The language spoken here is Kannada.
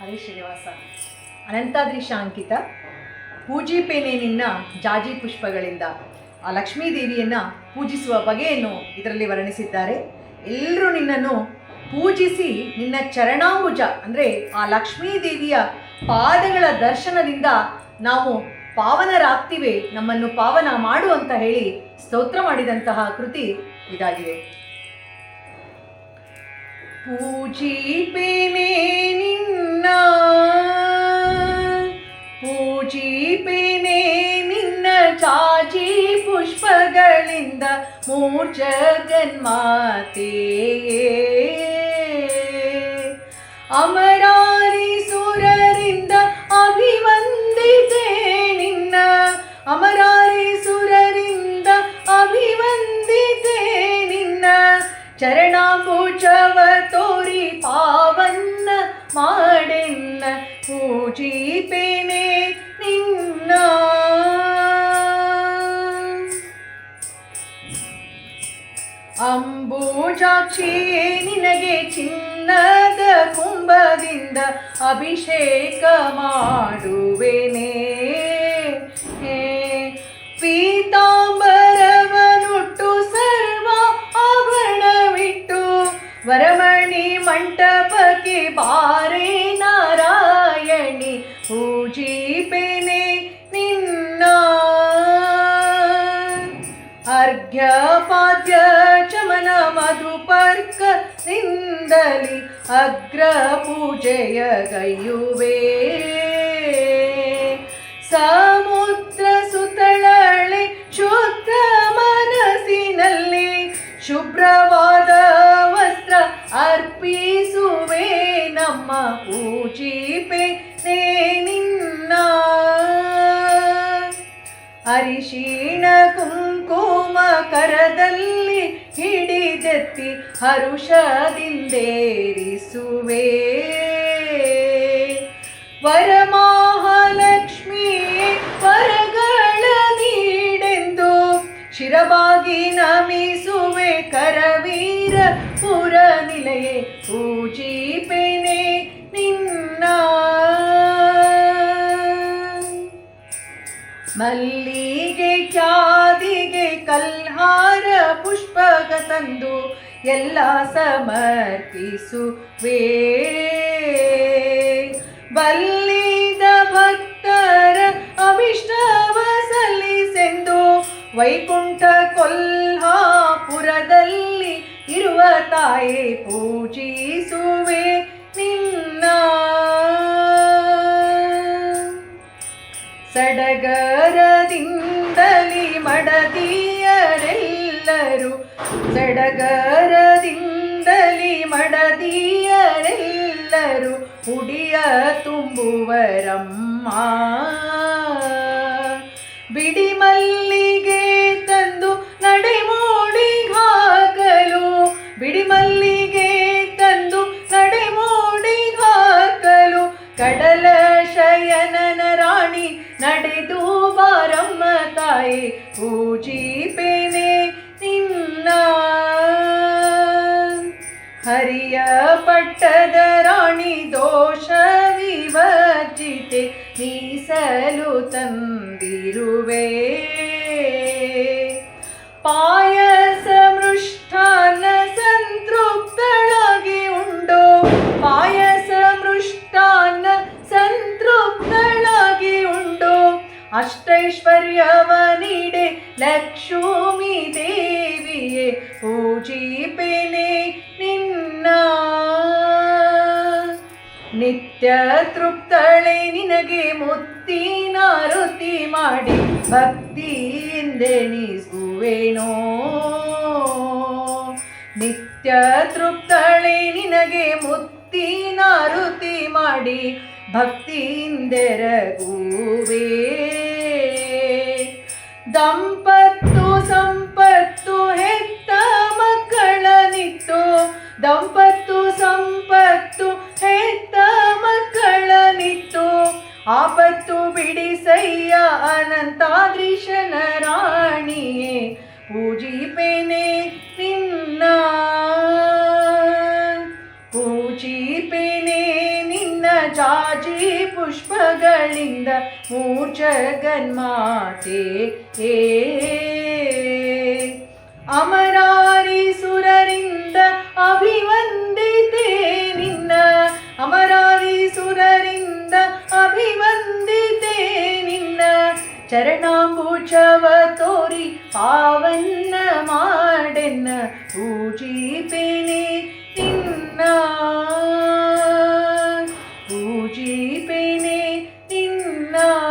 ಹರೇ ಶ್ರೀನಿವಾಸ. ಅನಂತಾದ್ರಿಶ ಅಂಕಿತ. ಪೂಜಿಪೇನೆ ನಿನ್ನ ಜಾಜಿ ಪುಷ್ಪಗಳಿಂದ. ಆ ಲಕ್ಷ್ಮೀ ದೇವಿಯನ್ನು ಪೂಜಿಸುವ ಬಗೆಯನ್ನು ಇದರಲ್ಲಿ ವರ್ಣಿಸಿದ್ದಾರೆ. ಎಲ್ಲರೂ ನಿನ್ನನ್ನು ಪೂಜಿಸಿ ನಿನ್ನ ಚರಣಾಂಬುಜ, ಅಂದರೆ ಆ ಲಕ್ಷ್ಮೀ ದೇವಿಯ ಪಾದಗಳ ದರ್ಶನದಿಂದ ನಾವು ಪಾವನರಾಗ್ತಿವೆ, ನಮ್ಮನ್ನು ಪಾವನ ಮಾಡು ಅಂತ ಹೇಳಿ ಸ್ತೋತ್ರ ಮಾಡಿದಂತಹ ಕೃತಿ ಇದಾಗಿದೆ. ಪೂಜಿಪೇನೆ ನಿನ್ನ ಪೂಜಿಪೇನೆ ನಿನ್ನ ಚಾಜಿ ಪುಷ್ಪಗಳಿಂದ ಮೂರ್ಛ ಜನ್ಮಾತೆ ಅಮರಾರಿ ಸುರರಿಂದ ಅಭಿವಂದಿತೆ ನಿನ್ನ ಅಮರಾರಿ ಸುರರಿಂದ ಅಭಿವಂದಿತೆ ನಿನ್ನ ಚರಣಾಂಬುಜವ ಪೂಜಿಪೇನೆ ನಿನ್ನ. ಅಂಬೂಜಾಕ್ಷಿ ನಿನಗೆ ಚಿನ್ನದ ಕುಂಭದಿಂದ ಅಭಿಷೇಕ ಮಾಡುವೆನೆ. ಪೀತಾಂಬರವನುಟ್ಟು ಸರ್ವ ಆಭರಣವಿಟ್ಟು ವರಮಣಿ ಮಂಟಪಕ್ಕೆ ಬಾರೆ ಅರ್ಘ್ಯಪಾದ್ಯ ಚಮನ ಮಧುಪರ್ಕ ನಿಂದಲಿ ಅಗ್ರ ಪೂಜೆಯ ಗೈಯುವೆ. ಸಮುದ್ರ ಸುತಳಳೆ ಶುದ್ಧ ಮನಸ್ಸಿನಲ್ಲಿ ಶುಭ್ರವಾದ ವಸ್ತ್ರ ಅರ್ಪಿಸುವೆ. ನಮ್ಮ ಪೂಜಿಪೆ ನಿನ್ನ. ಅರಿಶಿಣ ಕುಂಕುಮ ಕರದಲ್ಲಿ ಹಿಡಿದೆತ್ತಿ ಹರುಷದಿಂದೇರಿಸುವೆ. ವರಮಹಾಲಕ್ಷ್ಮಿ ವರಗಳ ನೀಡೆಂದು ಶಿರವಾಗಿ ನಮಿಸುವೆ. ಕರವೀರ ಪುರ ನಿಲಯೆ ಪೂಜಿಪೆನೆ ನಿನ್ನ. ಮಲ್ಲಿಗೆ ಖ್ಯಾದಿಗೆ ಕಲ್ಹಾರ ಪುಷ್ಪಗ ತಂದು ಎಲ್ಲ ಸಮರ್ಪಿಸುವೆ. ಬಲ್ಲಿದ ಭಕ್ತರ ಅಭಿಷ್ಟವ ಸಲ್ಲಿಸೆಂದು ವೈಕುಂಠ ಕೊಲ್ಹಾಪುರದಲ್ಲಿ ಇರುವ ತಾಯಿ ಪೂಜಿಸುವೆ ನಿನ್ನ. ಸಡಗರದಿಂದಲಿ ಮಡದಿಯರೆಲ್ಲರೂ ಸಡಗರದಿಂದಲಿ ಮಡದಿಯರೆಲ್ಲರೂ ಹುಡಿಯ ತುಂಬುವರಮ್ಮ ായി പൂജിപ്പനെ നിന്ന ഹരിയ പട്ടദരാണി ദോഷ വിവജിത്തെ മീസലു തന്തിരുവേ പാ ಲಕ್ಷ್ಮೀ ದೇವಿಯೇ ಪೂಜಿಪೇನೆ ನಿನ್ನ. ನಿತ್ಯ ತೃಪ್ತಳೆ ನಿನಗೆ ಮುತ್ತಿನ ಋತಿ ಮಾಡಿ ಭಕ್ತಿಯಿಂದೆಣಿಸುವೆನೋ ನಿತ್ಯ ತೃಪ್ತಳೆ ನಿನಗೆ ಮುತ್ತಿನ ಋತಿ ಮಾಡಿ ಭಕ್ತಿಯಿಂದೆರಗುವೆ ದಂಪತ್ತು ಸಂಪತ್ತು ಹೆತ್ತ ಮಕ್ಕಳ ನಿತ್ತು ದಂಪತ್ತು ಸಂಪತ್ತು ಹೆತ್ತ ಮಕ್ಕಳ ನಿತ್ತು ಆಪತ್ತು ಬಿಡಿಸಯ್ಯ ಅನಂತಾದ್ರಿಶನ ರಾಣಿಯೇ. ಪೂಜಿಪೇನೆ ಪೂಜಿಪೇನೆ ಪುಷ್ಪಗಳಿಂದ ಪುಷ್ಪಗಳಿಂದ ಮೂರ್ಛಗನ್ಮಾತೆ ಏ ಅಮರಾರಿ ಸುರರಿಂದ ಅಭಿವಂದಿತೆ ನಿನ್ನ. ಅಮರಾರಿ ಸುರರಿಂದ ಅಭಿವಂದಿತೆ ನಿನ್ನ. ಚರಣಾಂಬುಜವ ತೋರಿ ಪಾವನ್ನ ಮಾಡೆನ್ನ ಪೂಜಿ no.